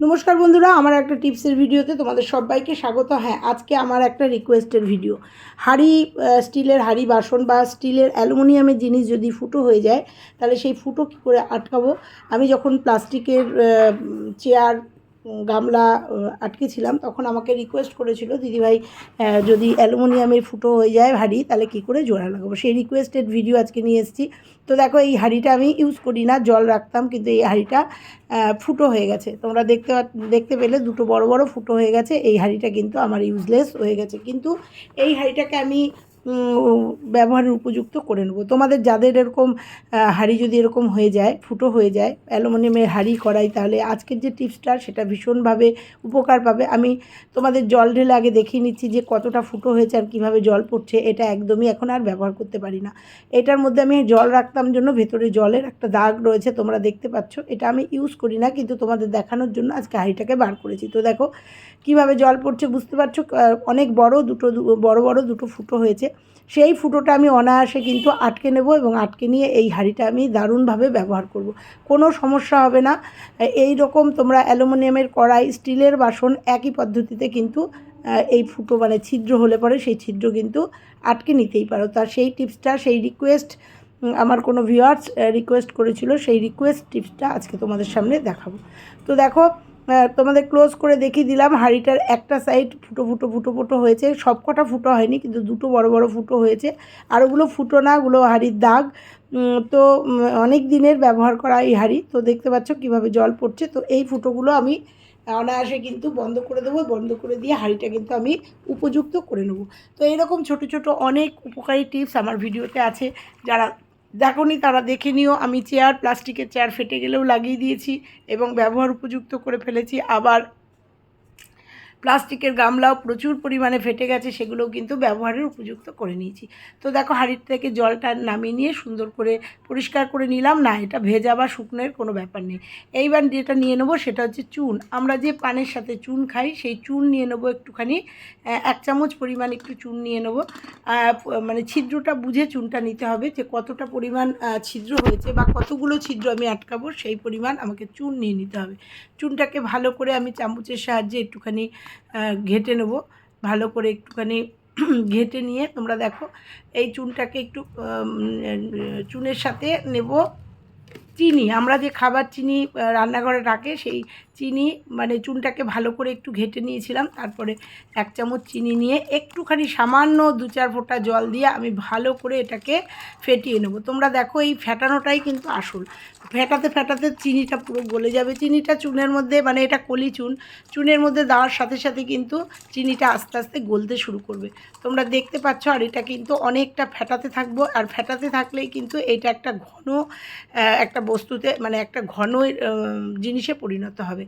নমস্কার বন্ধুরা, আমার একটা টিপসের ভিডিওতে তোমাদের সবাইকে স্বাগত। হ্যাঁ আজকে আমার একটা রিকোয়েস্টের ভিডিও হাড়ি স্টিলের হাড়ি বাসন বা স্টিলের অ্যালুমিনিয়ামের জিনিস যদি ফুটো হয়ে যায়, তাহলে সেই ফুটো কী করে আটকাবো? আমি যখন প্লাস্টিকের চেয়ার গামলা আটকেছিলাম তখন আমাকে রিকোয়েস্ট করেছিল, দিদিভাই যদি অ্যালুমিনিয়ামের ফুটো হয়ে যায় হাঁড়ি, তাহলে কী করে জোড়া লাগাবো? সেই রিকোয়েস্টেড ভিডিও আজকে নিয়ে এসেছি। তো দেখো, এই হাঁড়িটা আমি ইউজ করি না, জল রাখতাম, কিন্তু এই হাঁড়িটা ফুটো হয়ে গেছে। তোমরা দেখতে দেখতে পেলে দুটো বড় বড় ফুটো হয়ে গেছে, এই হাঁড়িটা কিন্তু আমার ইউজলেস হয়ে গেছে। কিন্তু এই হাঁড়িটাকে আমি ব্যবহারের উপযুক্ত করে নেব। তোমাদের যাদের এরকম হাঁড়ি যদি এরকম হয়ে যায়, ফুটো হয়ে যায়, অ্যালুমিনিয়ামের হাঁড়ি করাই, তাহলে আজকের যে টিপসটা, সেটা ভীষণভাবে উপকার পাবে। আমি তোমাদের জল ঢেলে আগে দেখিয়ে নিচ্ছি যে কতটা ফুটো হয়েছে আর কীভাবে জল পড়ছে, এটা একদমই এখন আর ব্যবহার করতে পারি না। এটার মধ্যে আমি জল রাখতাম জন্য ভেতরে জলের একটা দাগ রয়েছে, তোমরা দেখতে পাচ্ছ। এটা আমি ইউজ করি না, কিন্তু তোমাদের দেখানোর জন্য আজকে হাঁড়িটাকে বার করেছি। তো দেখো, কীভাবে জল পড়ছে বুঝতে পারছ? অনেক বড় দুটো বড় বড় দুটো ফুটো হয়েছে। সেই ফুটোটা আমি অনায়াসে কিন্তু আটকে নেব এবং আটকে নিয়ে এই হাঁড়িটা আমি দারুণভাবে ব্যবহার করব। কোনো সমস্যা হবে না। এই রকম তোমরা অ্যালুমিনিয়ামের কড়াই, স্টিলের বাসন একই পদ্ধতিতে কিন্তু এই ফুটো মানে ছিদ্র হলে পরে সেই ছিদ্র কিন্তু আটকে নিতেই পারো। তা সেই টিপসটা, সেই রিকোয়েস্ট আমার কোনো ভিউয়ার্স রিকোয়েস্ট করেছিল, সেই রিকোয়েস্ট টিপসটা আজকে তোমাদের সামনে দেখাবো। তো দেখো তোমাদের ক্লোজ করে দেখিয়ে দিলাম, হাঁড়িটার একটা সাইড ফুটো ফুটো ফুটো ফুটো হয়েছে। সব কটা ফুটো হয়নি, কিন্তু দুটো বড় বড় ফুটো হয়েছে। আর ওগুলো ফুটো না, ওগুলো হাঁড়ির দাগ। তো অনেক দিনের ব্যবহার করা এই হাঁড়ি, তো দেখতে পাচ্ছ কীভাবে জল পড়ছে। তো এই ফুটোগুলো আমি অনায়াসে কিন্তু বন্ধ করে দেবো, বন্ধ করে দিয়ে হাঁড়িটা কিন্তু আমি উপযুক্ত করে নেব। তো এরকম ছোট ছোট অনেক উপকারী টিপস আমার ভিডিওতে আছে। যারা দেখোনি, তারা দেখে নিও। আমি চেয়ার, প্লাস্টিকের চেয়ার ফেটে গেলেও লাগিয়ে দিয়েছি এবং ব্যবহার উপযুক্ত করে ফেলেছি। আবার প্লাস্টিকের গামলাও প্রচুর পরিমাণে ফেটে গেছে, সেগুলোও কিন্তু ব্যবহারের উপযুক্ত করে নিয়েছি। তো দেখো, হাঁড়ির থেকে জলটা নামিয়ে নিয়ে সুন্দর করে পরিষ্কার করে নিলাম। না, এটা ভেজা বা শুকনোর কোনো ব্যাপার নেই। এইবার যেটা নিয়ে নেব সেটা হচ্ছে চুন। আমরা যে পানের সাথে চুন খাই, সেই চুন নিয়ে নেব একটুখানি। এক চামচ পরিমাণ একটু চুন নিয়ে নেব। মানে ছিদ্রটা বুঝে চুনটা নিতে হবে যে কতটা পরিমাণ ছিদ্র হয়েছে বা কতগুলো ছিদ্র আমি আটকাবো, সেই পরিমাণ আমাকে চুন নিয়ে নিতে হবে। চুনটাকে ভালো করে আমি চামচের সাহায্যে একটুখানি ঘেটে নেব। ভালো করে একটুখানি ঘেটে নিয়ে তোমরা দেখো, এই চুনটাকে একটু চুনের সাথে নেব চিনি। আমরা যে খাবার চিনি রান্নাঘরে রাখে, সেই চিনি মানে চুনটাকে ভালো করে একটু ঘেটে নিয়েছিলাম। তারপরে এক চামচ চিনি নিয়ে একটুখানি সামান্য দু চার ফোঁটা জল দিয়ে আমি ভালো করে এটাকে ফেটিয়ে নেব। তোমরা দেখো এই ফেটানোটাই কিন্তু আসল। ফেটাতে ফেটাতে চিনিটা পুরো গলে যাবে। চিনিটা চুনের মধ্যে মানে এটা কলি চুন, চুনের মধ্যে দেওয়ার সাথে সাথে কিন্তু চিনিটা আস্তে আস্তে গলতে শুরু করবে। তোমরা দেখতে পাচ্ছ, আর এটা কিন্তু অনেকটা ফেটাতে থাকব। আর ফেটাতে থাকলেই কিন্তু এটা একটা ঘন একটা বস্তুতে মানে একটা ঘন জিনিসে পরিণত হবে।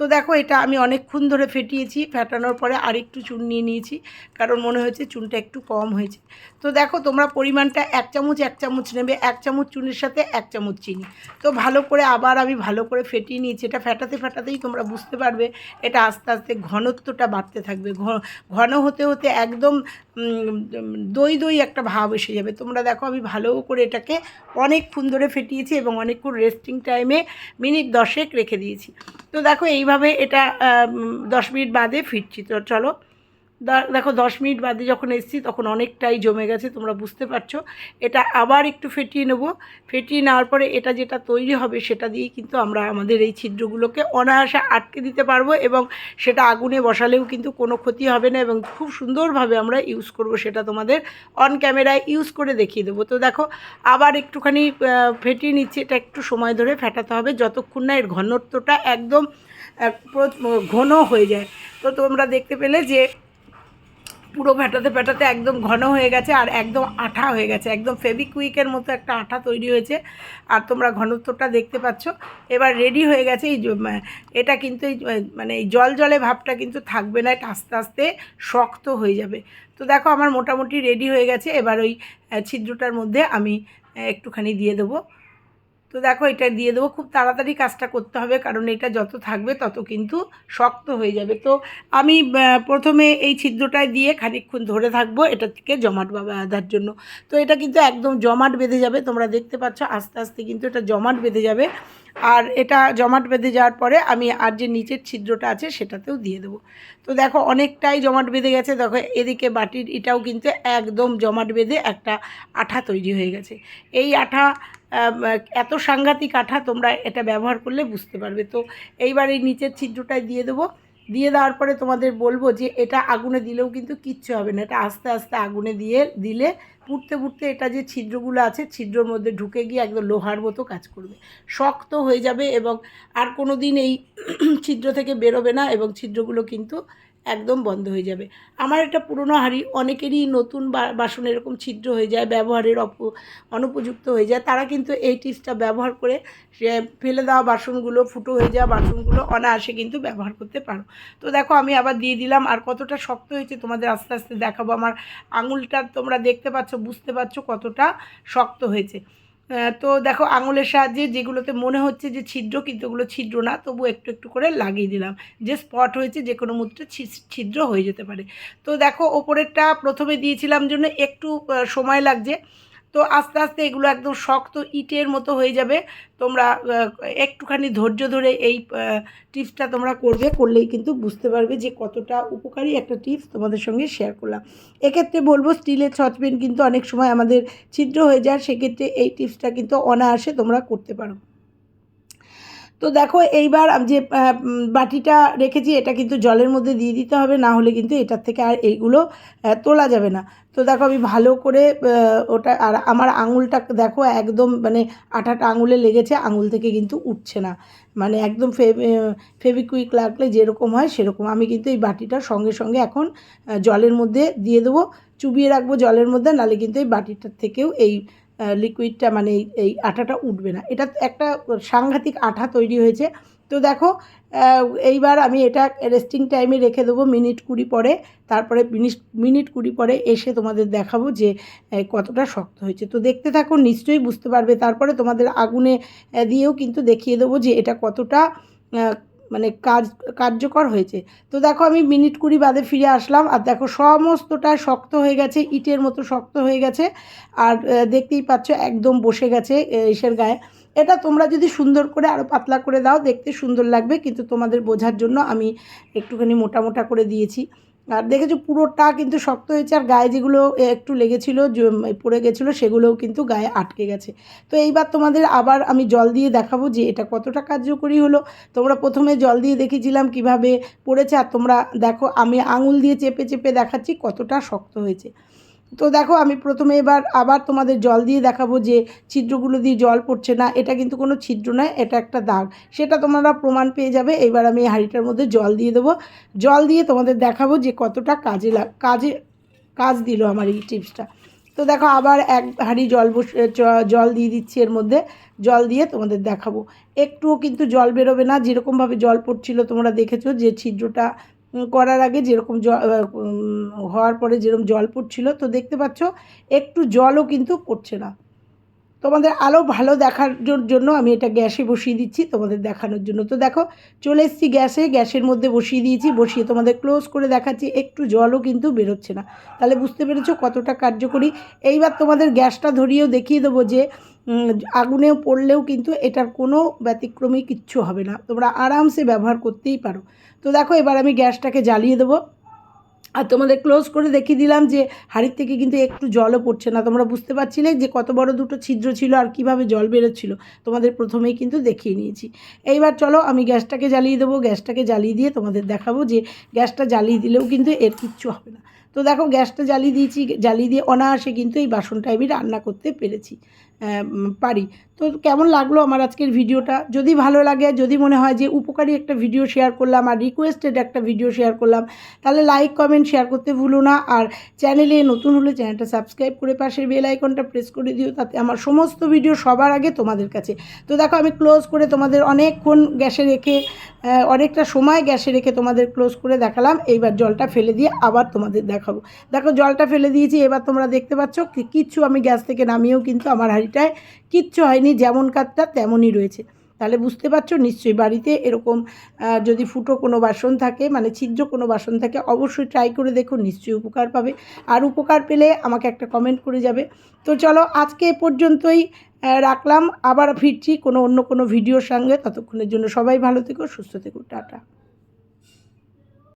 তো দেখো এটা আমি অনেকক্ষণ ধরে ফেটিয়েছি, ফেটানোর পরে আরেকটু চুন নিয়ে নিয়েছি, কারণ মনে হয়েছে চুনটা একটু কম হয়েছে। তো দেখো তোমরা পরিমাণটা এক চামচ এক চামচ নেবে, এক চামচ চুনের সাথে এক চামচ চিনি। তো ভালো করে আবার আমি ভালো করে ফেটিয়ে নিয়েছি, এটা ফেটাতে ফেটাতেই তোমরা বুঝতে পারবে, এটা আস্তে আস্তে ঘনত্বটা বাড়তে থাকবে। ঘন হতে হতে একদম দই দই একটা ভাব এসে যাবে। তোমরা দেখো আমি ভালো করে এটাকে অনেকক্ষণ ধরে ফেটিয়েছি এবং অনেকক্ষণ রেস্টিং টাইমে মিনিট দশেক রেখে দিয়েছি। তো দেখো এইভাবে এটা দশ মিনিট বাদে ফিরছি। তো চলো দেখো দশ মিনিট বাদে যখন এসছি তখন অনেকটাই জমে গেছে, তোমরা বুঝতে পারছ। এটা আবার একটু ফেটিয়ে নেব। ফেটিয়ে নেওয়ার পরে এটা যেটা তৈরি হবে সেটা দিয়েই কিন্তু আমরা আমাদের এই ছিদ্রগুলোকে অনায়াসে আটকে দিতে পারব এবং সেটা আগুনে বসালেও কিন্তু কোনো ক্ষতি হবে না এবং খুব সুন্দরভাবে আমরা ইউজ করব সেটা তোমাদের অন ক্যামেরায় ইউজ করে দেখিয়ে দেবো। তো দেখো, আবার একটুখানি ফেটিয়ে নিচ্ছি। এটা একটু সময় ধরে ফেটাতে হবে। যতক্ষণ না এর ঘনত্বটা একদম ঘন হয়ে যায়। তো তোমরা দেখতে পেলে যে পুরো ফেটাতে ফেটাতে একদম ঘন হয়ে গেছে আর একদম আঠা হয়ে গেছে। একদম ফেবিকুইকের মতো একটা আঠা তৈরি হয়েছে। আর তোমরা ঘনত্বটা দেখতে পাচ্ছ। এবার রেডি হয়ে গেছে এই এটা কিন্তু মানে এই জল জলে ভাবটা কিন্তু থাকবে না, এটা আস্তে আস্তে শক্ত হয়ে যাবে। তো দেখো আমার মোটামুটি রেডি হয়ে গেছে। এবার ওই ছিদ্রটার মধ্যে আমি একটুখানি দিয়ে দেবো। তো দেখো, এটা দিয়ে দেবো। খুব তাড়াতাড়ি কাজটা করতে হবে, কারণ এটা যত থাকবে তত কিন্তু শক্ত হয়ে যাবে। তো আমি প্রথমে এই ছিদ্রটায় দিয়ে খানিকক্ষণ ধরে থাকব, এটা থেকে জমাট বাঁধার জন্য। তো এটা কিন্তু একদম জমাট বেঁধে যাবে, তোমরা দেখতে পাচ্ছ, আস্তে আস্তে কিন্তু এটা জমাট বেঁধে যাবে। আর এটা জমাট বেঁধে যাওয়ার পরে আমি আর যে নিচের ছিদ্রটা আছে সেটাতেও দিয়ে দেবো। তো দেখো অনেকটাই জমাট বেঁধে গেছে, দেখো এদিকে বাটির এটাও কিন্তু একদম জমাট বেঁধে একটা আঠা তৈরি হয়ে গেছে। এই আঠা এত সাংঘাতিক আঠা তোমরা এটা ব্যবহার করলে বুঝতে পারবে। তো এইবার এই নিচের ছিদ্রটায় দিয়ে দেবো। দিয়ে দেওয়ার পরে তোমাদের বলব যে এটা আগুনে দিলেও কিন্তু কিচ্ছু হবে না। এটা আস্তে আস্তে আগুনে দিয়ে, দিলে পুড়তে পুড়তে এটা যে ছিদ্রগুলো আছে, ছিদ্রর মধ্যে ঢুকে গিয়ে একদম লোহার মতো কাজ করবে। শক্ত হয়ে যাবে এবং আর কোনো দিন এই ছিদ্র থেকে বেরোবে না এবং ছিদ্রগুলো কিন্তু একদম বন্ধ হয়ে যাবে। আমার এটা পুরনো হাঁড়ি অনেকেরই নতুন বাসন এরকম ছিদ্র হয়ে যায়, ব্যবহারের অপ, অনুপযুক্ত হয়ে যায়। তারা কিন্তু এই টিপসটা ব্যবহার করে ফেলে দেওয়া বাসনগুলো, ফুটো হয়ে যাওয়া বাসনগুলো অনায়াসে কিন্তু ব্যবহার করতে পারো। তো দেখো, আমি আবার দিয়ে দিলাম, আর কতটা শক্ত হয়েছে তোমাদের আস্তে আস্তে দেখাবো। আমার আঙুলটা তোমরা দেখতে পাচ্ছ, বুঝতে পারছ কতটা শক্ত হয়েছে। তো দেখো আঙুলের সাহায্যে যেগুলোতে মনে হচ্ছে যে ছিদ্র, কিন্তু ওগুলো ছিদ্র না তবু একটু একটু করে লাগিয়ে দিলাম। যে স্পট হয়েছে যে কোনো ছি- ছিদ্র হয়ে যেতে পারে। তো দেখো ওপরেরটা প্রথমে দিয়েছিলাম জন্য একটু সময় লাগছে। তো আস্তে আস্তে এগুলো একদম শক্ত ইটের মতো হয়ে যাবে। তোমরা একটুখানি ধৈর্য ধরে এই টিপসটা তোমরা করবে, করলেই কিন্তু বুঝতে পারবে যে কতটা উপকারী একটা টিপস তোমাদের সঙ্গে শেয়ার করলাম। এক্ষেত্রে বলব স্টিলের সচপেন কিন্তু অনেক সময় আমাদের ছিদ্র হয়ে যায়, সেক্ষেত্রে এই টিপসটা কিন্তু অনায়াসে তোমরা করতে পারো। তো দেখো এইবার যে বাটিটা রেখেছি এটা কিন্তু জলের মধ্যে দিয়ে দিতে হবে, না হলে কিন্তু এটার থেকে আর এইগুলো তোলা যাবে না। তো দেখো আমি ভালো করে ওটা আর আমার আঙুলটা দেখো একদম মানে আঠাটা আঙুলে লেগেছে, আঙুল থেকে কিন্তু উঠছে না। মানে একদম ফেভিকুইক লাগলে যেরকম হয় সেরকম। আমি কিন্তু এই বাটিটা সঙ্গে সঙ্গে এখন জলের মধ্যে দিয়ে দেবো। চুবিয়ে রাখব জলের মধ্যে, নাহলে কিন্তু এই বাটিটার থেকেও এই লিকুইডটা মানে এই আঠাটা উঠবে না। এটা একটা সাংঘাতিক আঠা তৈরি হয়েছে। তো দেখো এইবার আমি এটা রেস্টিং টাইমে রেখে দেবো মিনিট কুড়ি পরে। তারপরে মিনিট মিনিট কুড়ি পরে এসে তোমাদের দেখাবো যে কতটা শক্ত হয়েছে। তো দেখতে থাকো, নিশ্চয়ই বুঝতে পারবে। তারপরে তোমাদের আগুনে দিয়েও কিন্তু দেখিয়ে দেবো যে এটা কতটা মানে কাজ, কার্যকর হয়েছে। তো দেখো আমি মিনিট কুড়ি বাদে ফিরে আসলাম, আর দেখো সমস্তটা শক্ত হয়ে গেছে, ইটের মতো শক্ত হয়ে গেছে, আর দেখতেই পাচ্ছ একদম বসে গেছে ইসের গায়ে। এটা তোমরা যদি সুন্দর করে আরও পাতলা করে দাও, দেখতে সুন্দর লাগবে, কিন্তু তোমাদের বোঝার জন্য আমি একটুখানি মোটা মোটা করে দিয়েছি। আর দেখেছ পুরোটা কিন্তু শক্ত হয়েছে, আর গায়ে যেগুলো একটু লেগেছিলো পড়ে গেছিল, সেগুলোও কিন্তু গায়ে আটকে গেছে। তো এইবার তোমাদের আবার আমি জল দিয়ে দেখাবো যে এটা কতটা কার্যকরী হলো। তোমরা প্রথমে জল দিয়ে দেখেছিলাম কীভাবে পড়েছে, আর তোমরা দেখো আমি আঙুল দিয়ে চেপে চেপে দেখাচ্ছি কতটা শক্ত হয়েছে। তো দেখো, আমি প্রথমে এবার আবার তোমাদের জল দিয়ে দেখাবো যে ছিদ্রগুলো দিয়ে জল পড়ছে না। এটা কিন্তু কোনো ছিদ্র নয়, এটা একটা দাগ। সেটা তোমরা প্রমাণ পেয়ে যাবে। এবার আমি হাঁড়িটার মধ্যে জল দিয়ে দেবো। জল দিয়ে তোমাদের দেখাবো যে কতটা কাজে লাগ, কাজে, কাজ দিল আমার এই টিপসটা। তো দেখো, আবার এক হাঁড়ি জল বসে জল দিয়ে দিচ্ছি এর মধ্যে। জল দিয়ে তোমাদের দেখাবো। একটুও কিন্তু জল বেরোবে না। যেরকমভাবে জল পড়ছিল তোমরা দেখেছ যে ছিদ্রটা করার আগে যেরকম হওয়ার পরে যেরকম জল পড়ছিল, তো দেখতে পাচ্ছ একটু জলও কিন্তু পড়ছে না। তোমাদের আলো ভালো দেখার জন্য আমি এটা গ্যাসে বসিয়ে দিচ্ছি তোমাদের দেখানোর জন্য। তো দেখো, চলে এসেছি গ্যাসে, গ্যাসের মধ্যে বসিয়ে দিয়েছি, বসিয়ে তোমাদের ক্লোজ করে দেখাচ্ছি, একটু জলও কিন্তু বেরোচ্ছে না। তাহলে বুঝতে পেরেছ কতটা কার্যকরী। এইবার তোমাদের গ্যাসটা ধরিয়েও দেখিয়ে দেবো যে আগুনেও পড়লেও কিন্তু এটার কোনো ব্যতিক্রমী কিচ্ছু হবে না। তোমরা আরামসে ব্যবহার করতেই পারো। তো দেখো, এবার আমি গ্যাসটাকে জ্বালিয়ে দেবো। আর তোমাদের ক্লোজ করে দেখিয়ে দিলাম যে হাড়ির থেকে কিন্তু একটু জলও পড়ছে না। তোমরা বুঝতে পারছিলে যে কত বড় দুটো ছিদ্র ছিল আর কীভাবে জল বেরোচ্ছিল। তোমাদের প্রথমেই কিন্তু দেখিয়ে নিয়েছি। এইবার চলো, আমি গ্যাসটাকে জ্বালিয়ে দেবো। গ্যাসটাকে জ্বালিয়ে দিয়ে তোমাদের দেখাবো যে গ্যাসটা জ্বালিয়ে দিলেও কিন্তু এর কিচ্ছু হবে না। তো দেখো গ্যাসটা জ্বালিয়ে দিয়েছি, জ্বালিয়ে দিয়ে অনায়াসে কিন্তু এই বাসনটা আমি রান্না করতে পেরেছি পারি। তো কেমন লাগল আমার আজকের ভিডিওটা? যদি ভালো লাগে, যদি মনে হয় যে উপকারী একটা ভিডিও শেয়ার করলাম আর রিকোয়েস্টেড একটা ভিডিও শেয়ার করলাম, তাহলে লাইক কমেন্ট শেয়ার করতে ভুলো না। আর চ্যানেলে নতুন হলে চ্যানেলটা সাবস্ক্রাইব করে পাশের বেল আইকনটা প্রেস করে দিও, তাতে আমার সমস্ত ভিডিও সবার আগে তোমাদের কাছে। তো দেখো আমি ক্লোজ করে তোমাদের অনেকক্ষণ গ্যাসে রেখে অনেকটা সময় গ্যাসে রেখে তোমাদের ক্লোজ করে দেখালাম। এইবার জলটা ফেলে দিয়ে আবার তোমাদের দেখাবো। দেখো, জলটা ফেলে দিয়েছি, এবার তোমরা দেখতে পাচ্ছ কিচ্ছু আমি গ্যাস থেকে নামিয়েও কিন্তু আমার হাঁড়িটায় কিচ্ছু হয়নি, যেমন কাঠটা তেমনই রয়েছে। তাহলে বুঝতে পারছ, নিশ্চয়ই বাড়িতে এরকম যদি ফুটো কোনো বাসন থাকে মানে ছিদ্র কোনো বাসন থাকে, অবশ্যই ট্রাই করে দেখো, নিশ্চয়ই উপকার পাবে। আর উপকার পেলে আমাকে একটা কমেন্ট করে যাবে। তো চলো, আজকে এ পর্যন্তই। রাখলাম। আবার ফিরছি কোনো অন্য কোনো ভিডিওর সঙ্গে। ততক্ষণের জন্য সবাই ভালো থেকো, সুস্থ থেকো, টাটা।